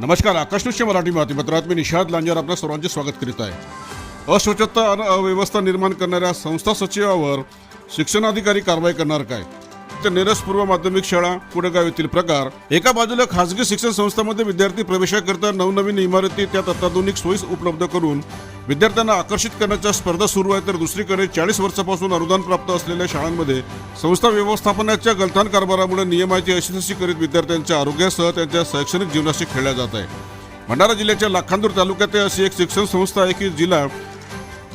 नमस्कार आकाशनुष्य मराठी बातमीपत्रात मी निषाद लांजर आपल्या सर्वांचे स्वागत करीत आहे. अस्वच्छता आणि अव्यवस्था निर्माण करणाऱ्या संस्था सचिवावर शिक्षणाधिकारी कारवाई करणार काय? ते नेरस पूर्व माध्यमिक शाळा पुढेगाव येथील प्रकार. एका बाजूला खासगी शिक्षण संस्थांमध्ये विद्यार्थी प्रवेशाकरता नवनवीन इमारती त्यात अत्याधुनिक सोयी उपलब्ध करून विद्यार्थ्यांना आकर्षित करण्याच्या स्पर्धा सुरू आहे तर दुसरीकडे चाळीस वर्षापासून अनुदान प्राप्त असलेल्या शाळांमध्ये संस्था व्यवस्थापनाच्या गलथान कारभारामुळे नियमाची अशी करीत विद्यार्थ्यांच्या आरोग्यासह त्यांच्या शैक्षणिक जीवनाशी खेळल्या जात आहे भंडारा जिल्ह्याच्या लाखांदूर तालुक्यात अशी एक शिक्षण संस्था आहे की जिला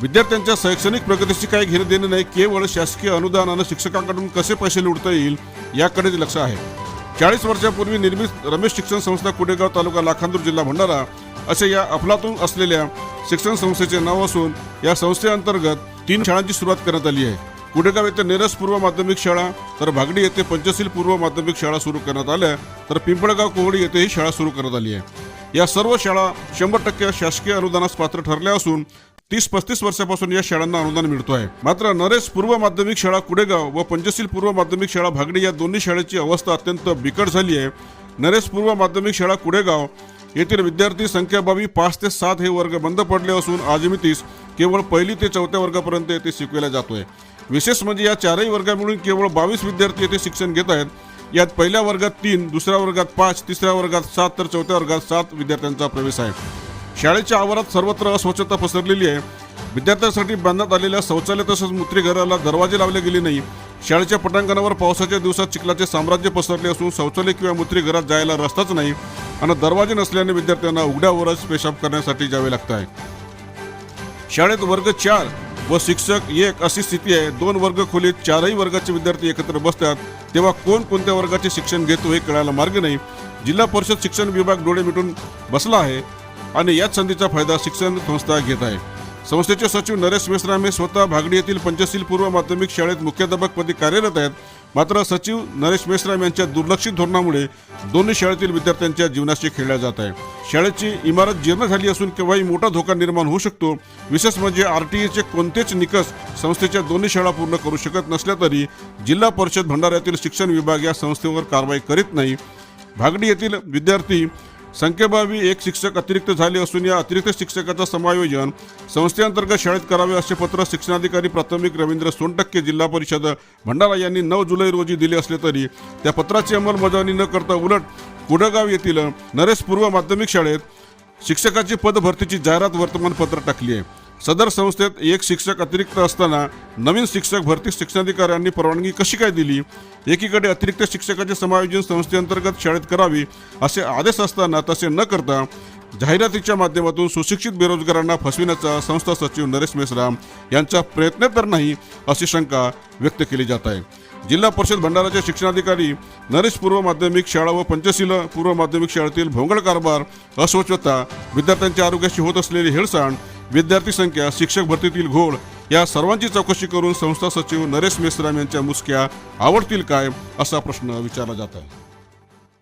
विद्यार्थ्यांच्या शैक्षणिक प्रगतीशी काही घेणे देणं नाही केवळ शासकीय अनुदान आणि शिक्षकांकडून कसे पैसे लुटता येईल याकडेच लक्ष आहे. चाळीस वर्षापूर्वी निर्मित रमेश शिक्षण संस्था कुडेगाव तालुका लाखांदूर जिल्हा भंडारा असे या अफलातून असलेल्या शिक्षण संस्थेचे नाव असून या संस्थेअंतर्गत तीन शाळांची सुरुवात करण्यात आली आहे. कुडेगाव येथे नेरस पूर्व माध्यमिक शाळा तर भागडी येथे पंचशील पूर्व माध्यमिक शाळा सुरू करण्यात आल्या तर पिंपळगाव कोवडी येथे ही शाळा सुरू करण्यात आली आहे. या सर्व शाळा शंभर टक्के शासकीय अनुदानास पात्र ठरल्या असून तीस पस्तीस वर्षापासून या शाळांना अनुदान मिळतो आहे मात्र नरेश पूर्व माध्यमिक शाळा कुडेगाव व पंचशील पूर्व माध्यमिक शाळा भागडी या दोन्ही शाळेची अवस्था अत्यंत बिकट झाली आहे. नरेश पूर्व माध्यमिक शाळा कुडेगाव येथील विद्यार्थी संख्याबाबी पाच ते सात हे वर्ग बंद पडले असून आजमितीस केवळ पहिली ते चौथ्या वर्गापर्यंत येथे शिकवला जातोय. विशेष म्हणजे या चारही वर्गामिळून केवळ बावीस विद्यार्थी येथे शिक्षण घेत आहेत. यात पहिल्या वर्गात तीन दुसऱ्या वर्गात पाच तिसऱ्या वर्गात सात तर चौथ्या वर्गात सात विद्यार्थ्यांचा प्रवेश आहे. शाळेच्या आवारात सर्वत्र अस्वच्छता पसरलेली आहे. विद्यार्थ्यांसाठी बांधण्यात आलेल्या शौचालय तसंच मूत्रीघराला दरवाजे लावले गेले नाही. शाळेच्या पटांगणावर पावसाच्या दिवसात चिखलाचे साम्राज्य पसरले असून शौचालय किंवा मूत्रीघरात जायला रस्ताच नाही. आणि दरवाजे नसल्याने विद्यार्थ्यांना उघड्यावरच पेशाब करण्यासाठी जावे लागत आहे. शाळेत वर्ग चार व शिक्षक एक अशी स्थिती आहे. दोन वर्ग खोलीत चारही वर्गाचे विद्यार्थी एकत्र बसतात. तेव्हा कोण कोणत्या वर्गाचे शिक्षण घेतो हे कळायला मार्ग नाही. जिल्हा परिषद शिक्षण विभाग डोळे मिटून बसला आहे आणि याच संधीचा फायदा शिक्षण संस्था घेत आहे. संस्थेचे सचिव नरेश मेश्राम हे स्वतः भागडी येथील पंचशील पूर्व माध्यमिक शाळेत मुख्याध्यापकपदी कार्यरत आहेत. मात्र सचिव नरेश मेश्राम यांच्या दुर्लक्षित धोरणामुळे दोन्ही शाळेतील विद्यार्थ्यांच्या जीवनाशी खेळल्या जात आहे. शाळेची इमारत जीर्ण झाली असून केव्हाही मोठा धोका निर्माण होऊ शकतो. विशेष म्हणजे आर टी एचे कोणतेच निकष संस्थेच्या दोन्ही शाळा पूर्ण करू शकत नसल्या तरी जिल्हा परिषद भंडाऱ्यातील शिक्षण विभाग या संस्थेवर कारवाई करीत नाही. भागडी येथील विद्यार्थी संख्येबाबी एक शिक्षक अतिरिक्त झाले असून या अतिरिक्त शिक्षकाचं समायोजन संस्थेअंतर्गत शाळेत करावे असे पत्र शिक्षणाधिकारी प्राथमिक रवींद्र सोनटक्के जिल्हा परिषद भंडारा यांनी नऊ जुलै रोजी दिले असले तरी त्या पत्राची अंमलबजावणी न करता उलट कुडगाव येथील नरेश पूर्व माध्यमिक शाळेत शिक्षकाची पदभरतीची जाहिरात वर्तमानपत्र टाकली आहे. सदर संस्थेत एक शिक्षक अतिरिक्त असताना नवीन शिक्षक भरती शिक्षणाधिकाऱ्यांनी परवानगी कशी काय दिली? एकीकडे अतिरिक्त शिक्षकाचे समायोजन संस्थेअंतर्गत शाळेत करावी असे आदेश असताना तसे न करता जाहिरातीच्या माध्यमातून सुशिक्षित बेरोजगारांना फसविण्याचा संस्था सचिव नरेश मेश्राम यांचा प्रयत्न तर नाही अशी शंका व्यक्त केली जात आहे. जिल्हा परिषद भंडाराचे शिक्षणाधिकारी नरेश पूर्व माध्यमिक शाळा व पंचशील पूर्व माध्यमिक शाळेतील भोंगळ कारभार अस्वच्छता विद्यार्थ्यांच्या आरोग्याशी होत असलेली हेळसांड विद्यार्थी संख्या शिक्षक भरतीतील घोळ या सर्वांची चौकशी करून संस्था सचिव नरेश मेश्राम यांच्या मुसक्या आवडतील काय असा प्रश्न विचारला जात आहे.